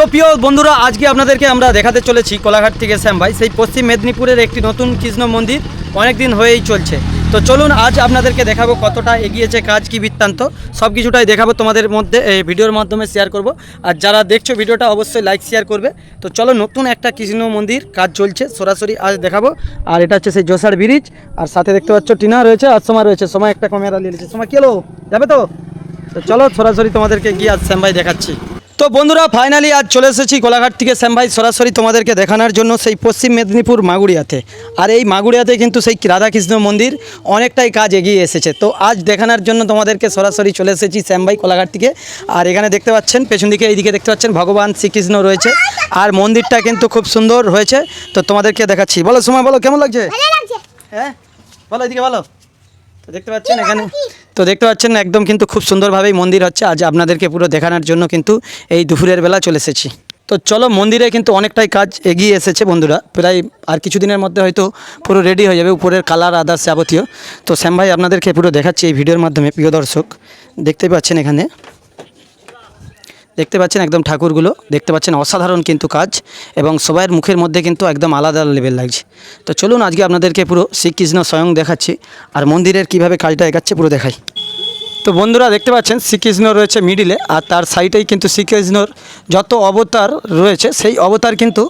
তো প্রিয় বন্ধুরা, আজকে আপনাদেরকে আমরা দেখাতে চলেছি কোলাঘাট থেকে শ্যাম ভাই। সেই পশ্চিম মেদিনীপুরের একটি নতুন কৃষ্ণ মন্দির অনেক দিন হয়েই চলছে। তো চলুন, আজ আপনাদেরকে দেখাবো কতটা এগিয়েছে কাজ, কি বৃত্তান্ত। সব কিছুটাই দেখাবো তোমাদের মধ্যে এই ভিডিওর মাধ্যমে শেয়ার করব। আর যারা দেখছ ভিডিওটা, অবশ্যই লাইক শেয়ার করবে। তো চলো, নতুন একটা কৃষ্ণ মন্দির কাজ চলছে, সরাসরি আজ দেখাবো। আর এটা হচ্ছে সেই জোসার ব্রিজ। আর সাথে দেখতে পাচ্ছ, টিনা রয়েছে আর সময় রয়েছে। সময় একটা ক্যামেরা নিয়ে নিয়েছে সময় কেলো যাবে তো? তো চলো, সরাসরি তোমাদেরকে গিয়ে আজ শ্যাম ভাই দেখাচ্ছি। তো বন্ধুরা ফাইনালি আজ চলে এসেছি কোলাঘাট থেকে। শ্যাম ভাই সরাসরি তোমাদেরকে দেখানোর জন্য সেই পশ্চিম মেদিনীপুর মাগুড়িয়াতে আর এই মাগুড়িয়াতে কিন্তু সেই রাধাকৃষ্ণ মন্দির অনেকটাই কাজ এগিয়ে এসেছে। তো আজ দেখানোর জন্য তোমাদেরকে সরাসরি চলে এসেছি শ্যাম ভাই কোলাঘাট থেকে। আর এখানে দেখতে পাচ্ছেন পেছন দিকে এইদিকে দেখতে পাচ্ছেন ভগবান শ্রীকৃষ্ণ রয়েছে। আর মন্দিরটা কিন্তু খুব সুন্দর হয়েছে। তো তোমাদেরকে দেখাচ্ছি। বলো সময় বলো কেমন লাগছে। হ্যাঁ? বলো এদিকে বলো। তো দেখতে পাচ্ছেন এখানে তো দেখতে পাচ্ছেন একদম কিন্তু খুব সুন্দরভাবেই মন্দির হচ্ছে। আজ আপনাদেরকে পুরো দেখানোর জন্য কিন্তু এই দুপুরের বেলা চলে এসেছি। তো চলো মন্দিরে কিন্তু অনেকটাই কাজ এগিয়ে এসেছে বন্ধুরা। প্রায় আর কিছুদিনের মধ্যে হয়তো পুরো রেডি হয়ে যাবে উপরের কালার আদার্স যাবতীয়। তো শ্যাম ভাই আপনাদেরকে পুরো দেখাচ্ছি এই ভিডিওর মাধ্যমে, প্রিয় দর্শক। দেখতে পাচ্ছেন এখানে। দেখতে পাচ্ছেন একদম ঠাকুরগুলো। দেখতে পাচ্ছেন অসাধারণ কিন্তু কাজ এবং সবাইয়ের মুখের মধ্যে কিন্তু একদম আলাদা লেভেল লাগছে। তো চলুন আজকে আপনাদেরকে পুরো শ্রীকৃষ্ণ স্বয়ং দেখাচ্ছি। আর মন্দিরের কীভাবে কাজটা এগাচ্ছে পুরো দেখাই। তো বন্ধুরা দেখতে পাচ্ছেন শ্রীকৃষ্ণ রয়েছে মিডিলে, আর তার সাইডেই কিন্তু শ্রীকৃষ্ণর যত অবতার রয়েছে, সেই অবতার কিন্তু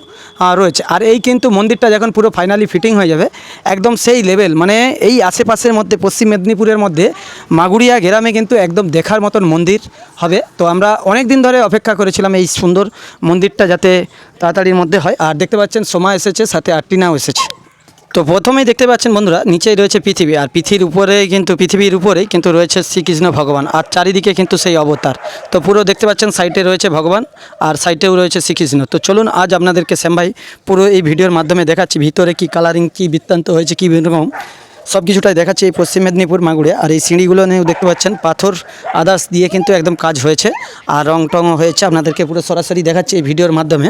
রয়েছে। আর এই কিন্তু মন্দিরটা যখন পুরো ফাইনালি ফিটিং হয়ে যাবে, একদম সেই লেভেল মানে এই আশেপাশের মধ্যে, পশ্চিম মেদিনীপুরের মধ্যে মাগুড়িয়া গ্রামে কিন্তু একদম দেখার মতন মন্দির হবে। তো আমরা অনেক দিন ধরে অপেক্ষা করেছিলাম এই সুন্দর মন্দিরটা যাতে তাড়াতাড়ির মধ্যে হয়। আর দেখতে পাচ্ছেন সময় এসেছে, সাথে আটটিনাও এসেছে। তো প্রথমেই দেখতে পাচ্ছেন বন্ধুরা, নিচেই রয়েছে পৃথিবী, আর পৃথিবীর উপরে কিন্তু, পৃথিবীর উপরেই কিন্তু রয়েছে শ্রীকৃষ্ণ ভগবান, আর চারিদিকে কিন্তু সেই অবতার। তো পুরো দেখতে পাচ্ছেন সাইটে রয়েছে ভগবান, আর সাইটেও রয়েছে শ্রীকৃষ্ণ। তো চলুন আজ আপনাদেরকে শ্যাম পুরো এই ভিডিওর মাধ্যমে দেখাচ্ছি ভিতরে কি কালারিং কি বৃত্তান্ত হয়েছে, কী রকম। সব কিছুটাই দেখাচ্ছি এই পশ্চিম মেদিনীপুর মাগুড়ে আর এই সিঁড়িগুলো নিয়েও দেখতে পাচ্ছেন, পাথর, আদার্স দিয়ে কিন্তু একদম কাজ হয়েছে। আর রং টং হয়েছে, আপনাদেরকে পুরো সরাসরি দেখাচ্ছি এই ভিডিওর মাধ্যমে।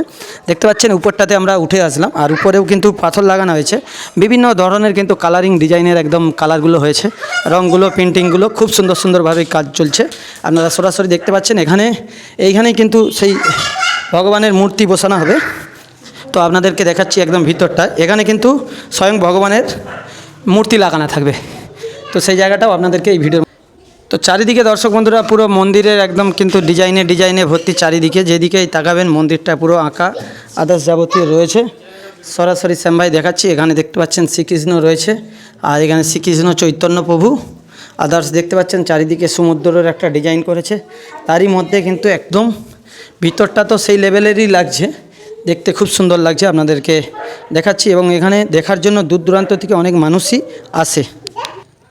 দেখতে পাচ্ছেন, উপরটাতে আমরা উঠে আসলাম, আর উপরেও কিন্তু পাথর লাগানো হয়েছে। বিভিন্ন ধরনের কিন্তু কালারিং ডিজাইনের একদম কালারগুলো হয়েছে। রঙগুলো পেন্টিংগুলো খুব সুন্দর সুন্দরভাবে কাজ চলছে। আপনারা সরাসরি দেখতে পাচ্ছেন, এখানে, এইখানেই কিন্তু সেই ভগবানের মূর্তি বসানো হবে। তো আপনাদেরকে দেখাচ্ছি একদম ভিতরটা। এখানে কিন্তু স্বয়ং ভগবানের মূর্তি লাগানো থাকবে। তো সেই জায়গাটাও আপনাদেরকে এই ভিডিও তো চারিদিকে দর্শক বন্ধুরা পুরো মন্দিরের একদম কিন্তু ডিজাইনে ডিজাইনে ভর্তি চারিদিকে। যেদিকেই তাকাবেন মন্দিরটা পুরো আঁকা, আদার্স যাবতীয় রয়েছে। সরাসরি শ্যামভাই দেখাচ্ছি, এখানে দেখতে পাচ্ছেন শ্রীকৃষ্ণ রয়েছে আর এখানে শ্রীকৃষ্ণ চৈতন্য প্রভু। আদার্স দেখতে পাচ্ছেন চারিদিকে সমুদ্রের একটা ডিজাইন করেছে। তারই মধ্যে কিন্তু একদম ভিতরটা তো সেই লেভেলেরই লাগছে। দেখতে খুব সুন্দর লাগছে আপনাদেরকে দেখাচ্ছি এবং এখানে দেখার জন্য দূর দূরান্ত থেকে অনেক মানুষই আসে।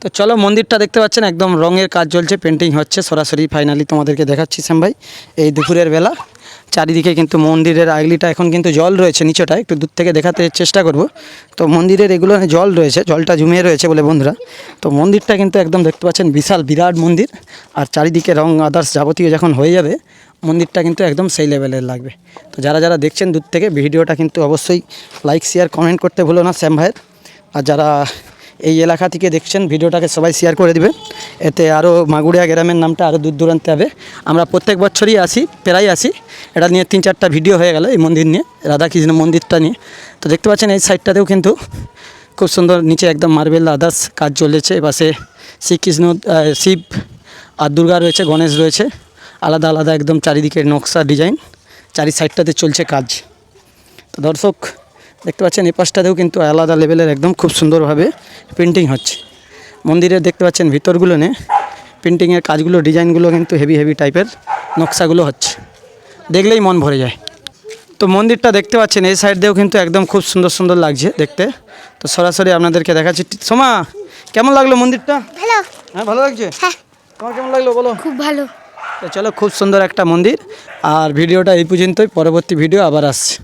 তো চলো মন্দিরটা দেখতে পাচ্ছেন, একদম রঙের কাজ চলছে পেন্টিং হচ্ছে, সরাসরি ফাইনালি তোমাদেরকে দেখাচ্ছি শ্যাম ভাই। এই দুপুরের বেলা, চারিদিকে কিন্তু মন্দিরের আগলিটা এখন কিন্তু জল রয়েছে নিচেটা একটু দূর থেকে দেখাতে চেষ্টা করব। তো মন্দিরের এগুলো জল রয়েছে, জলটা জমিয়ে রয়েছে বলে বন্ধুরা। তো মন্দিরটা কিন্তু একদম দেখতে পাচ্ছেন বিশাল, বিরাট মন্দির। আর চারিদিকে রং আদার্স যাবতীয় যখন হয়ে যাবে মন্দিরটা কিন্তু একদম সেই লেভেলের লাগবে। তো যারা যারা দেখছেন দূর থেকে, ভিডিওটা কিন্তু অবশ্যই লাইক শেয়ার কমেন্ট করতে ভুলো না শ্যাম ভাইয়ের। আর যারা এই এলাকা থেকে দেখছেন, ভিডিওটাকে সবাই শেয়ার করে দিবে এতে আরও মাগুড়িয়া গ্রামের নামটা আরও দূর দূরান্তে হবে। আমরা প্রত্যেক বছরই আসি, প্রায় আসি। এটা নিয়ে তিন চারটা ভিডিও হয়ে গেল এই মন্দির নিয়ে, রাধাকৃষ্ণ মন্দিরটা নিয়ে। তো দেখতে পাচ্ছেন এই সাইডটাতেও কিন্তু খুব সুন্দর নিচে একদম মার্বেল আদার্স কাজ চলেছে। এপাশে শ্রীকৃষ্ণ শিব আর দুর্গা রয়েছে, গণেশ রয়েছে। আলাদা আলাদা একদম চারিদিকে নকশা ডিজাইন চারি সাইডটাতে চলছে কাজ। তো দর্শক দেখতে পাচ্ছেন এই পাশটাতেও কিন্তু আলাদা লেভেলের একদম খুব সুন্দরভাবে পেন্টিং হচ্ছে। মন্দিরে দেখতে পাচ্ছেন ভিতরগুলো নে পেন্টিংয়ের কাজগুলো ডিজাইনগুলো কিন্তু হেভি হেভি টাইপের নকশাগুলো হচ্ছে। দেখলেই মন ভরে যায়। তো মন্দিরটা দেখতে পাচ্ছেন এই সাইড দিয়েও কিন্তু একদম খুব সুন্দর সুন্দর লাগছে দেখতে। তো সরাসরি আপনাদেরকে দেখাচ্ছি। সোমা কেমন লাগল মন্দিরটা? হ্যাঁ ভালো লাগছে? হ্যাঁ। তোমার কেমন লাগল বলো? খুব ভালো। তো চলো খুব সুন্দর একটা মন্দির। আর ভিডিওটা এই পর্যন্তই পরবর্তী ভিডিও আবার আসছে।